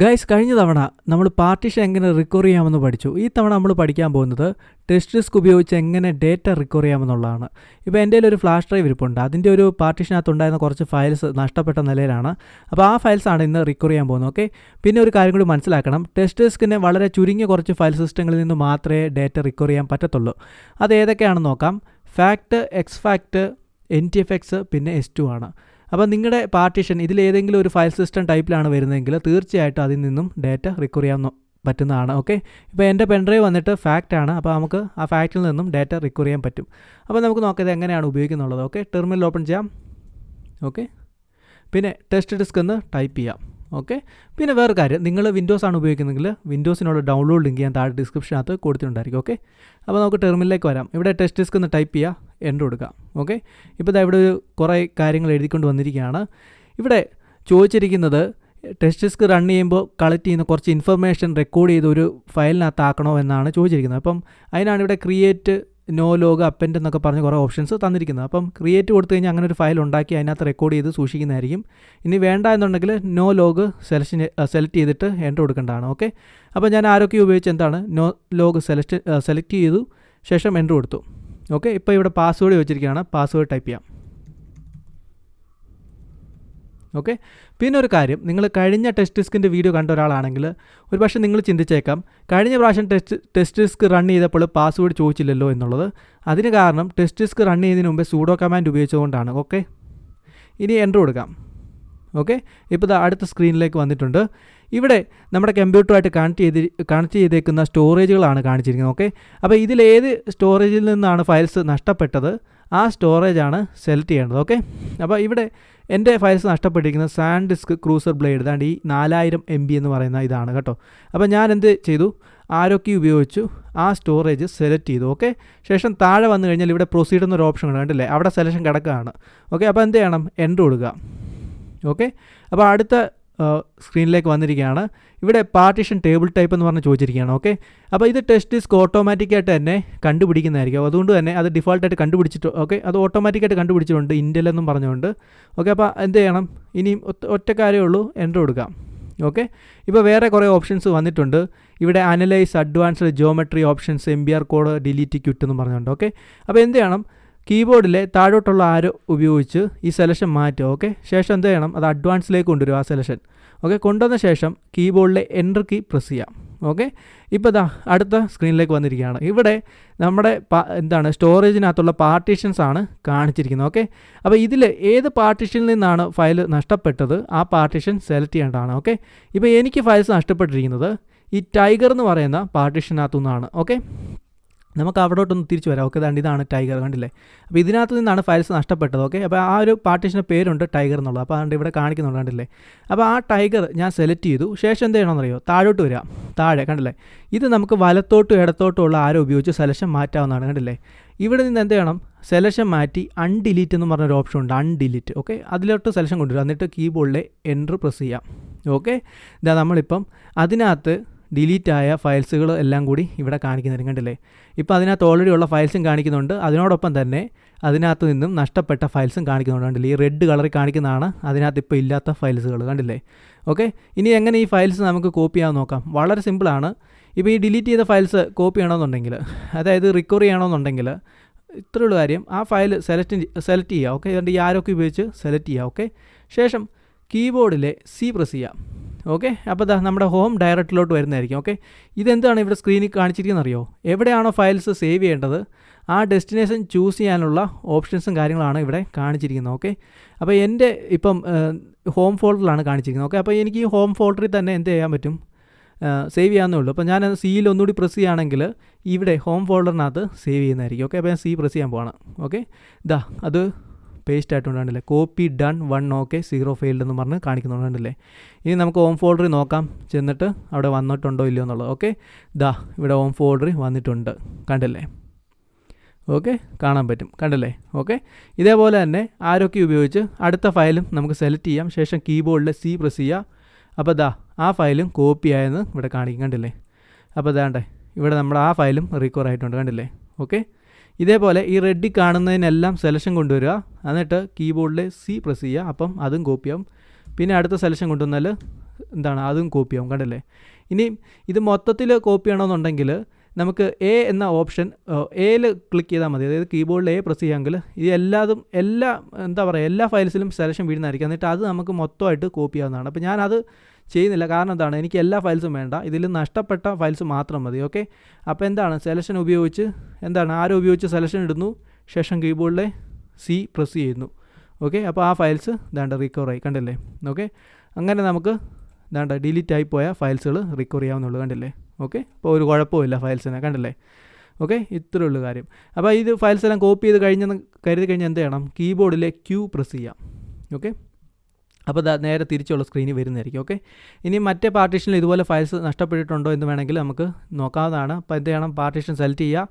Guys കഴിഞ്ഞ തവണ നമ്മൾ പാർട്ടിഷൻ എങ്ങനെ റിക്കവർ ചെയ്യാമെന്ന് പഠിച്ചു. ഈ തവണ നമ്മൾ പഠിക്കാൻ പോകുന്നത് ടെസ്റ്റ് ഡിസ്ക് ഉപയോഗിച്ച് എങ്ങനെ ഡേറ്റ റിക്കവർ ചെയ്യാമെന്നുള്ളതാണ്. ഇപ്പോൾ എന്റെ ഒരു ഫ്ലാഷ് ഡ്രൈവ് ഇരിപ്പുണ്ട്. അതിന്റെ ഒരു പാർട്ടിഷനകത്ത് ഉണ്ടായിരുന്ന കുറച്ച് ഫയൽസ് നഷ്ടപ്പെട്ട നിലയിലാണ്. അപ്പോൾ ആ ഫയൽസാണ് ഇന്ന് റിക്കവർ ചെയ്യാൻ പോകുന്നത് ഓക്കെ പിന്നെ ഒരു കാര്യം കൂടി മനസ്സിലാക്കണം. ടെസ്റ്റ് ഡിസ്കിന് വളരെ ചുരുങ്ങിയ കുറച്ച് ഫയൽ സിസ്റ്റങ്ങളിൽ നിന്ന് മാത്രമേ ഡേറ്റ റിക്കവർ ചെയ്യാൻ പറ്റത്തുള്ളൂ. അത് ഏതൊക്കെയാണെന്ന് നോക്കാം. Fact X fact N T F X പിന്നെ എസ് ടു ആണ്. അപ്പോൾ നിങ്ങളുടെ പാർട്ടീഷൻ ഇതിലേതെങ്കിലും ഒരു ഫയൽ സിസ്റ്റം ടൈപ്പിലാണ് വരുന്നതെങ്കിൽ തീർച്ചയായിട്ടും അതിൽ നിന്നും ഡേറ്റ റിക്കവർ ചെയ്യാൻ പറ്റുന്നതാണ് ഓക്കെ ഇപ്പോൾ എന്റെ പെൻഡ്രൈവ് വന്നിട്ട് ഫാക്റ്റ് ആണ് അപ്പോൾ നമുക്ക് ആ ഫാക്റ്റിൽ നിന്നും ഡേറ്റ റിക്കവർ ചെയ്യാൻ പറ്റും. അപ്പോൾ നമുക്ക് നോക്കാം ഇത് എങ്ങനെയാണ് ഉപയോഗിക്കുന്നുള്ളത് ഓക്കെ ടെർമിനൽ ഓപ്പൺ ചെയ്യാം ഓക്കെ പിന്നെ ടെസ്റ്റ് ഡിസ്ക് എന്ന് ടൈപ്പ് ചെയ്യാം. ഓക്കെ? പിന്നെ വേറെ കാര്യം. നിങ്ങൾ വിൻഡോസ് ആണ് ഉപയോഗിക്കുന്നതെങ്കിൽ വിൻഡോസിനുള്ള ഡൗൺലോഡ് ലിങ്ക് ഞാൻ താഴെ ഡിസ്ക്രിപ്ഷനകത്ത് കൊടുത്തിട്ടുണ്ടായിരിക്കും. ഓക്കെ? അപ്പോൾ നമുക്ക് ടെർമിനിലേക്ക് വരാം. ഇവിടെ ടെസ്റ്റ് ഡിസ്ക് എന്ന് ടൈപ്പ് ചെയ്യുക എന്റർ കൊടുക്കുക ഓക്കെ? ഇപ്പോൾ ഇവിടെ ഒരു കുറേ കാര്യങ്ങൾ എഴുതിക്കൊണ്ട് വന്നിരിക്കുകയാണ്. ഇവിടെ ചോദിച്ചിരിക്കുന്നത് ടെസ്റ്റ് ഡിസ്ക് റൺ ചെയ്യുമ്പോൾ കളക്ട് ചെയ്യുന്ന കുറച്ച് ഇൻഫർമേഷൻ റെക്കോർഡ് ചെയ്ത് ഒരു ഫയലിനകത്താക്കണോ എന്നാണ് ചോദിച്ചിരിക്കുന്നത്. അപ്പം അതിനാണ് ഇവിടെ ക്രിയേറ്റ് നോ ലോഗ് അപ്പൻഡ് എന്നൊക്കെ പറഞ്ഞ് കുറേ ഓപ്ഷൻസ് തന്നിരിക്കുന്നത് അപ്പം ക്രിയേറ്റ് കൊടുത്തു കഴിഞ്ഞാൽ അങ്ങനെ ഒരു ഫയൽ ഉണ്ടാക്കി അതിനകത്ത് റെക്കോർഡ് ചെയ്ത് സൂക്ഷിക്കുന്നതായിരിക്കും. ഇനി വേണ്ട എന്നുണ്ടെങ്കിൽ നോ ലോഗ് സെലക്ഷൻ സെലക്ട് ചെയ്തിട്ട് എന്റർ കൊടുക്കേണ്ടതാണ്. ഓക്കെ അപ്പം ഞാൻ ആരൊക്കെ ഉപയോഗിച്ച് എന്താണ് നോ ലോഗ് സെലക്ട് സെലക്ട് ചെയ്തു ശേഷം എന്റർ കൊടുത്തു. ഓക്കെ ഇപ്പോൾ ഇവിടെ പാസ്വേഡ് വെച്ചിരിക്കുകയാണ്. പാസ്വേഡ് ടൈപ്പ് ചെയ്യാം. ഓക്കെ? പിന്നെ ഒരു കാര്യം നിങ്ങൾ കഴിഞ്ഞ ടെസ്റ്റ് ഡിസ്കിന്റെ വീഡിയോ കണ്ട ഒരാളാണെങ്കിൽ ഒരു പക്ഷേ നിങ്ങൾ ചിന്തിച്ചേക്കാം കഴിഞ്ഞ പ്രാവശ്യം ടെസ്റ്റ് ടെസ്റ്റ് ഡിസ്ക് റൺ ചെയ്തപ്പോൾ പാസ്വേഡ് ചോദിച്ചില്ലല്ലോ എന്നുള്ളത്. അതിന് കാരണം ടെസ്റ്റ് ഡിസ്ക് റൺ ചെയ്യുന്നതിന് മുമ്പ് സൂഡോ കമാൻഡ് ഉപയോഗിച്ചുകൊണ്ടാണ് ഓക്കെ? ഇനി എന്റർ കൊടുക്കാം ഓക്കെ? ഇപ്പോൾ ഇത് അടുത്ത സ്ക്രീനിലേക്ക് വന്നിട്ടുണ്ട്. ഇവിടെ നമ്മുടെ കമ്പ്യൂട്ടറുമായിട്ട് കണക്ട് ചെയ്ത് കണക്ട് ചെയ്തേക്കുന്ന സ്റ്റോറേജുകളാണ് കാണിച്ചിരിക്കുന്നത് ഓക്കെ? അപ്പോൾ ഇതിലേത് സ്റ്റോറേജിൽ നിന്നാണ് ഫയൽസ് നഷ്ടപ്പെട്ടത്? ആ സ്റ്റോറേജ് ആണ് സെലക്ട് ചെയ്യേണ്ടത് ഓക്കെ? അപ്പോൾ ഇവിടെ എന്റെ ഫയൽസ് നഷ്ടപ്പെട്ടിരിക്കുന്ന സാൻഡ് ഡിസ്ക് ക്രൂസർ ബ്ലേഡ് ഇതാണ്ട് ഈ നാലായിരം എം ബി എന്ന് പറയുന്ന ഇതാണ് കേട്ടോ. അപ്പോൾ ഞാൻ എന്ത് ചെയ്തു ആരൊക്കെ ഉപയോഗിച്ചു ആ സ്റ്റോറേജ് സെലക്ട് ചെയ്തു ഓക്കെ? ശേഷം താഴെ വന്നു കഴിഞ്ഞാൽ ഇവിടെ പ്രൊസീഡ് എന്നൊരു ഓപ്ഷൻ കണ്ടില്ലേ? അവിടെ സെലക്ഷൻ കിടക്കുകയാണ് ഓക്കെ? അപ്പോൾ എന്ത് ചെയ്യണം? എന്റർ കൊടുക്കുക ഓക്കെ? അപ്പോൾ അടുത്ത സ്ക്രീനിലേക്ക് വന്നിരിക്കുകയാണ്. ഇവിടെ പാർട്ടീഷൻ ടേബിൾ ടൈപ്പ് എന്ന് പറഞ്ഞ് ചോദിച്ചിരിക്കുകയാണ് ഓക്കെ അപ്പോൾ ഇത് ടെസ്റ്റ് ഡിസ്ക് ഓട്ടോമാറ്റിക്കായിട്ട് തന്നെ കണ്ടുപിടിക്കുന്നതായിരിക്കും. അതുകൊണ്ട് തന്നെ അത് ഡിഫോൾട്ടായിട്ട് കണ്ടുപിടിച്ചിട്ട് ഓക്കെ അത് ഓട്ടോമാറ്റിക്കായിട്ട് കണ്ടുപിടിച്ചിട്ടുണ്ട് ഇന്റൽ എന്നും പറഞ്ഞുകൊണ്ട്. ഓക്കെ അപ്പോൾ എന്ത് ചെയ്യണം? ഇനിയും ഒറ്റ കാര്യമേ ഉള്ളൂ എന്റർ കൊടുക്കാം ഓക്കെ ഇപ്പോൾ വേറെ കുറേ ഓപ്ഷൻസ് വന്നിട്ടുണ്ട്. ഇവിടെ analyse advanced geometry options M B R code delete quit എന്ന് പറഞ്ഞുകൊണ്ട് ഓക്കെ അപ്പോൾ എന്ത് ചെയ്യണം? കീബോർഡിലെ താഴോട്ടുള്ള ആരോ ഉപയോഗിച്ച് ഈ സെലക്ഷൻ മാറ്റുക ഓക്കെ ശേഷം എന്ത് ചെയ്യണം? അത് അഡ്വാൻസിലേക്ക് കൊണ്ടുവരും ആ സെലക്ഷൻ ഓക്കെ കൊണ്ടുവന്ന ശേഷം കീബോർഡിലെ എന്റർ കീ പ്രസ് ചെയ്യാം ഓക്കെ ഇപ്പോൾ ഇതാ അടുത്ത സ്ക്രീനിലേക്ക് വന്നിരിക്കുകയാണ്. ഇവിടെ നമ്മുടെ എന്താണ് സ്റ്റോറേജിനകത്തുള്ള പാർട്ടീഷൻസ് ആണ് കാണിച്ചിരിക്കുന്നത് ഓക്കെ അപ്പോൾ ഇതിൽ ഏത് പാർട്ടീഷനിൽ നിന്നാണ് ഫയൽ നഷ്ടപ്പെട്ടത്? ആ പാർട്ടീഷൻ സെലക്ട് ചെയ്യേണ്ടതാണ് ഓക്കെ ഇപ്പോൾ എനിക്ക് ഫയൽസ് നഷ്ടപ്പെട്ടിരിക്കുന്നത് ഈ ടൈഗർ എന്ന് പറയുന്ന പാർട്ടീഷനകത്തു നിന്നാണ് ഓക്കെ നമുക്ക് അവിടോട്ടൊന്ന് തിരിച്ചു വരാം. ഓക്കെ ദാണ്ട് ഇതാണ് ടൈഗർ കണ്ടില്ലേ? അപ്പോൾ ഇതിനകത്ത് നിന്നാണ് ഫയൽസ് നഷ്ടപ്പെട്ടത്. ഓക്കെ അപ്പോൾ ആ ഒരു പാർട്ടീഷന്റെ പേരുണ്ട് ടൈഗർ എന്നുള്ളത്. അപ്പോൾ അതുകൊണ്ട് ഇവിടെ കാണിക്കുന്നുണ്ട് കണ്ടില്ലേ? അപ്പോൾ ആ ടൈഗർ ഞാൻ സെലക്ട് ചെയ്തു. ശേഷം എന്ത് ചെയ്യണമെന്നറിയോ? താഴോട്ട് വരാം താഴെ കണ്ടില്ലേ? ഇത് നമുക്ക് വലത്തോട്ടും ഇടത്തോട്ടും ഉള്ള ആരോ ഉപയോഗിച്ച് സെലക്ഷൻ മാറ്റാവുന്നതാണ് കണ്ടില്ലേ? ഇവിടെ നിന്ന് എന്ത് ചെയ്യണം? സെലക്ഷൻ മാറ്റി അൺഡിലീറ്റ് എന്ന് പറഞ്ഞൊരു ഓപ്ഷൻ ഉണ്ട് അൺഡിലീറ്റ്. ഓക്കെ അതിലോട്ട് സെലക്ഷൻ കൊണ്ടുവരും എന്നിട്ട് കീബോർഡിലെ എന്റർ പ്രസ് ചെയ്യാം. ഓക്കെ ഇതാ നമ്മളിപ്പം അതിനകത്ത് ഡിലീറ്റ് ആയ ഫയൽസുകൾ എല്ലാം കൂടി ഇവിടെ കാണിക്കുന്നുണ്ട്. കണ്ടില്ലേ? ഇപ്പോൾ അതിനകത്ത് ഓൾറെഡി ഉള്ള ഫയൽസും കാണിക്കുന്നുണ്ട്. അതിനോടൊപ്പം തന്നെ അതിനകത്ത് നിന്നും നഷ്ടപ്പെട്ട ഫയൽസും കാണിക്കുന്നുണ്ട്. കണ്ടില്ലേ? ഈ റെഡ് കളറിൽ കാണിക്കുന്നതാണ്. അതിനകത്ത് ഇപ്പോൾ ഇല്ലാത്ത ഫയൽസുകൾ. കണ്ടില്ലേ? ഓക്കെ? ഇനി എങ്ങനെ ഈ ഫയൽസ് നമുക്ക് കോപ്പി ചെയ്യാൻ നോക്കാം? വളരെ സിമ്പിളാണ് ഇപ്പോൾ ഈ ഡിലീറ്റ് ചെയ്ത ഫയൽസ് കോപ്പി ചെയ്യണമെന്നുണ്ടെങ്കിൽ അതായത് റിക്കവർ ചെയ്യണമെന്നുണ്ടെങ്കിൽ ഇത്രയുള്ള കാര്യം. ആ ഫയൽ സെലക്ട് സെലക്ട് ചെയ്യുക. ഓക്കെ? അതുകൊണ്ട് ഈ ആരൊക്കെ ഉപയോഗിച്ച് സെലക്ട് ചെയ്യുക. ഓക്കെ? ശേഷം കീബോർഡിലെ സി പ്രസ് ചെയ്യാം ഓക്കെ? അപ്പോൾ ഇതാ നമ്മുടെ ഹോം ഡയറക്റ്റിലോട്ട് വരുന്നതായിരിക്കും. ഓക്കെ? ഇതെന്താണ് ഇവിടെ സ്ക്രീനിൽ കാണിച്ചിരിക്കുന്നത് അറിയോ? എവിടെയാണോ ഫയൽസ് സേവ് ചെയ്യേണ്ടത് ആ ഡെസ്റ്റിനേഷൻ ചൂസ് ചെയ്യാനുള്ള ഓപ്ഷൻസും കാര്യങ്ങളാണ് ഇവിടെ കാണിച്ചിരിക്കുന്നത്. ഓക്കെ? അപ്പോൾ എന്റെ ഇപ്പം ഹോം ഫോൾഡറിലാണ് കാണിച്ചിരിക്കുന്നത്. ഓക്കെ? അപ്പോൾ എനിക്ക് ഈ ഹോം ഫോൾഡറിൽ തന്നെ എന്ത് ചെയ്യാൻ പറ്റും? സേവ് ചെയ്യാവുന്നേ ഉള്ളൂ. അപ്പോൾ ഞാൻ സിയിൽ ഒന്നുകൂടി പ്രസ് ചെയ്യുകയാണെങ്കിൽ ഇവിടെ ഹോം ഫോൾഡറിനകത്ത് സേവ് ചെയ്യുന്നതായിരിക്കും. ഓക്കെ? അപ്പോൾ ഞാൻ സി പ്രസ് ചെയ്യാൻ പോവാണ്. ഓക്കെ? ഇതാ അത് paste ആയിട്ടുണ്ടല്ലേ copy done one okay zero failed എന്ന് പറഞ്ഞ് കാണിക്കുന്നുണ്ടല്ലേ ഇനി നമുക്ക് ഹോം ഫോൾഡറി നോക്കാം. ചെന്നിട്ട് അവിടെ വന്നിട്ടുണ്ടോ ഇല്ലയോ എന്നുള്ളത് ഓക്കെ ദാ ഇവിടെ ഹോം ഫോൾഡറിൽ വന്നിട്ടുണ്ട്. കണ്ടില്ലേ? ഓക്കെ കാണാൻ പറ്റും. കണ്ടല്ലേ? ഓക്കെ ഇതേപോലെ തന്നെ ആരൊക്കെ ഉപയോഗിച്ച് അടുത്ത ഫയലും നമുക്ക് സെലക്ട് ചെയ്യാം. ശേഷം കീബോർഡിൽ സി പ്രസ് ചെയ്യുക. അപ്പോൾ ദാ ആ ഫയലും കോപ്പി ആയെന്ന് ഇവിടെ കാണിക്കും. കണ്ടില്ലേ? അപ്പോൾ ദാണ്ടേ ഇവിടെ നമ്മുടെ ആ ഫയലും റിക്കവർ ആയിട്ടുണ്ട്. കണ്ടില്ലേ? ഓക്കെ ഇതേപോലെ ഈ റെഡി കാണുന്നതിനെല്ലാം സെലക്ഷൻ കൊണ്ടുവരിക. എന്നിട്ട് കീബോർഡിൽ സി പ്രസ് ചെയ്യുക. അപ്പം അതും കോപ്പിയാവും പിന്നെ അടുത്ത സെലക്ഷൻ കൊണ്ടുവന്നാൽ എന്താണ്? അതും കോപ്പി ആവും. കണ്ടല്ലേ? ഇനി ഇത് മൊത്തത്തിൽ കോപ്പി ചെയ്യണമെന്നുണ്ടെങ്കിൽ നമുക്ക് എ എന്ന ഓപ്ഷൻ എയിൽ ക്ലിക്ക് ചെയ്താൽ മതി. അതായത് കീബോർഡിൽ എ പ്രസ് ചെയ്യാമെങ്കിൽ ഇത് എല്ലാതും എല്ലാ എന്താ പറയുക എല്ലാ ഫയൽസിലും സെലക്ഷൻ വീഴുന്നതായിരിക്കും എന്നിട്ട് അത് നമുക്ക് മൊത്തമായിട്ട് കോപ്പി ആവുന്നതാണ്. അപ്പോൾ ഞാനത് ചെയ്യുന്നില്ല. കാരണം എന്താണ്? എനിക്ക് എല്ലാ ഫയൽസും വേണ്ട. ഇതിൽ നഷ്ടപ്പെട്ട ഫയൽസ് മാത്രം മതി. ഓക്കെ അപ്പോൾ എന്താണ്? സെലക്ഷൻ ഉപയോഗിച്ച് എന്താണ്? ആരും ഉപയോഗിച്ച് സെലക്ഷൻ ഇടുന്നു? ശേഷം കീബോർഡിലെ സി പ്രസ് ചെയ്യുന്നു. ഓക്കെ അപ്പോൾ ആ ഫയൽസ് ഇതാണ്ട് റിക്കവറായി കണ്ടില്ലേ? ഓക്കെ അങ്ങനെ നമുക്ക് ദാണ്ട ഡിലീറ്റ് ആയി പോയ ഫയൽസുകൾ റിക്കവർ ചെയ്യാവുന്നുള്ളൂ കണ്ടില്ലേ? ഓക്കെ അപ്പോൾ ഒരു കുഴപ്പമില്ല ഫയൽസിനെ കണ്ടില്ലേ? ഓക്കെ ഇത്രയേ ഉള്ളൂ കാര്യം. അപ്പോൾ ഇത് ഫയൽസ് എല്ലാം കോപ്പി ചെയ്ത് കഴിഞ്ഞെന്ന് കരുതി കഴിഞ്ഞാൽ എന്ത് ചെയ്യണം? കീബോർഡിലെ ക്യൂ പ്രസ് ചെയ്യാം. ഓക്കെ അപ്പോൾ നേരെ തിരിച്ചുള്ള സ്ക്രീനിൽ വരുന്നതായിരിക്കും. ഓക്കെ ഇനി മറ്റേ പാർട്ടീഷനിൽ ഇതുപോലെ ഫയൽസ് നഷ്ടപ്പെട്ടിട്ടുണ്ടോ എന്ന് വേണമെങ്കിൽ നമുക്ക് നോക്കാവുന്നതാണ്. അപ്പോൾ എന്ത് ചെയ്യണം? പാർട്ടീഷൻ സെലക്ട് ചെയ്യുക.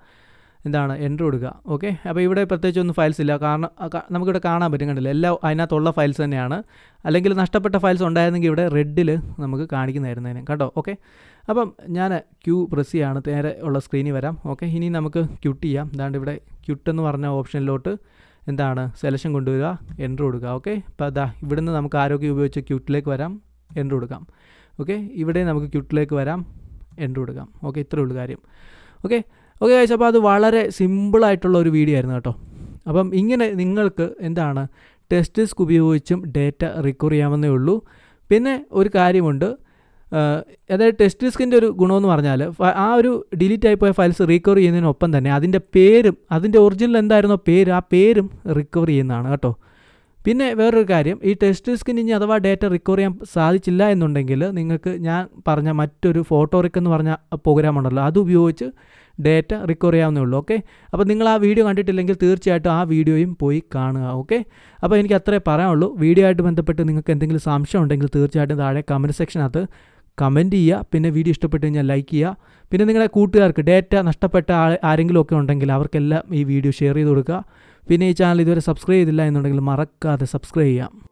എന്താണ് എന്റർ കൊടുക്കുക. ഓക്കെ അപ്പോൾ ഇവിടെ പ്രത്യേകിച്ച് ഒന്നും ഫയൽസ് ഇല്ല. കാരണം നമുക്കിവിടെ കാണാൻ പറ്റും. കണ്ടില്ല? എല്ലാം അതിനകത്തുള്ള ഫയൽസ് തന്നെയാണ്. അല്ലെങ്കിൽ നഷ്ടപ്പെട്ട ഫയൽസ് ഉണ്ടായിരുന്നെങ്കിൽ ഇവിടെ റെഡിൽ നമുക്ക് കാണിക്കുന്നതായിരുന്നതിന് കേട്ടോ ഓക്കെ അപ്പം ഞാൻ ക്യൂ പ്രസ് ചെയ്യാണ്. നേരെ ഉള്ള സ്ക്രീനിൽ വരാം. ഓക്കെ ഇനി നമുക്ക് ക്യൂട്ട് ചെയ്യാം. അതാണ്ട് ഇവിടെ ക്യൂട്ട് എന്ന് പറഞ്ഞ ഓപ്ഷനിലോട്ട് എന്താണ്? സെലക്ഷൻ കൊണ്ടുവരിക. എന്റർ കൊടുക്കുക. ഓക്കെ അപ്പോൾ അതാ ഇവിടുന്ന് നമുക്ക് ആരോഗ്യം ഉപയോഗിച്ച് ക്യൂട്ടിലേക്ക് വരാം? എന്റർ കൊടുക്കാം. ഓക്കെ ഇവിടെ നമുക്ക് ക്യൂട്ടിലേക്ക് വരാം. എന്റർ കൊടുക്കാം. ഓക്കെ ഇത്രേ ഉള്ളൂ കാര്യം. ഓക്കെ ഓക്കെ ഗൈസ് അപ്പോൾ അത് വളരെ സിമ്പിളായിട്ടുള്ള ഒരു വീഡിയോ ആയിരുന്നു കേട്ടോ. അപ്പം ഇങ്ങനെ നിങ്ങൾക്ക് എന്താണ് ടെസ്റ്റ് ഡിസ്ക് ഉപയോഗിച്ചും ഡേറ്റ റിക്കവർ ചെയ്യാമെന്നേ ഉള്ളൂ. പിന്നെ ഒരു കാര്യമുണ്ട് അതായത് ടെസ്റ്റ് ഡിസ്കിന്റെ ഒരു ഗുണമെന്ന് പറഞ്ഞാൽ ആ ഒരു ഡിലീറ്റ് ആയി പോയ ഫയൽസ് റിക്കവർ ചെയ്യുന്നതിനൊപ്പം തന്നെ അതിന്റെ പേരും അതിന്റെ ഒറിജിനൽ എന്തായിരുന്നോ പേര് ആ പേരും റിക്കവർ ചെയ്യുന്നതാണ് കേട്ടോ. പിന്നെ വേറൊരു കാര്യം ഈ ടെസ്റ്റ് ഡിസ്കിന് ഇനി അഥവാ ഡേറ്റ റിക്കവർ ചെയ്യാൻ സാധിച്ചില്ല എന്നുണ്ടെങ്കിൽ നിങ്ങൾക്ക് ഞാൻ പറഞ്ഞ മറ്റൊരു ഫോട്ടോറിക് എന്ന് പറഞ്ഞ പ്രോഗ്രാം ഉണ്ടല്ലോ അത് ഉപയോഗിച്ച് ഡേറ്റ റിക്കവർ ചെയ്യാവുന്നേ ഉള്ളൂ ഓക്കെ അപ്പോൾ നിങ്ങൾ ആ വീഡിയോ കണ്ടിട്ടില്ലെങ്കിൽ തീർച്ചയായിട്ടും ആ വീഡിയോയും പോയി കാണുക ഓക്കെ അപ്പോൾ എനിക്ക് അത്രേ പറയാനുള്ളൂ. വീഡിയോ ആയിട്ട് ബന്ധപ്പെട്ട് നിങ്ങൾക്ക് എന്തെങ്കിലും സംശയം ഉണ്ടെങ്കിൽ തീർച്ചയായിട്ടും താഴെ കമന്റ് സെക്ഷനകത്ത് കമന്റ് ചെയ്യുക. പിന്നെ വീഡിയോ ഇഷ്ടപ്പെട്ട് കഴിഞ്ഞാൽ ലൈക്ക് ചെയ്യുക. പിന്നെ നിങ്ങളുടെ കൂട്ടുകാർക്ക് ഡേറ്റ നഷ്ടപ്പെട്ട ആരെങ്കിലും ഒക്കെ ഉണ്ടെങ്കിൽ അവർക്കെല്ലാം ഈ വീഡിയോ ഷെയർ ചെയ്ത് കൊടുക്കുക. പിന്നെ ഈ ചാനൽ ഇതുവരെ സബ്സ്ക്രൈബ് ചെയ്തില്ല എന്നുണ്ടെങ്കിൽ മറക്കാതെ സബ്സ്ക്രൈബ് ചെയ്യാം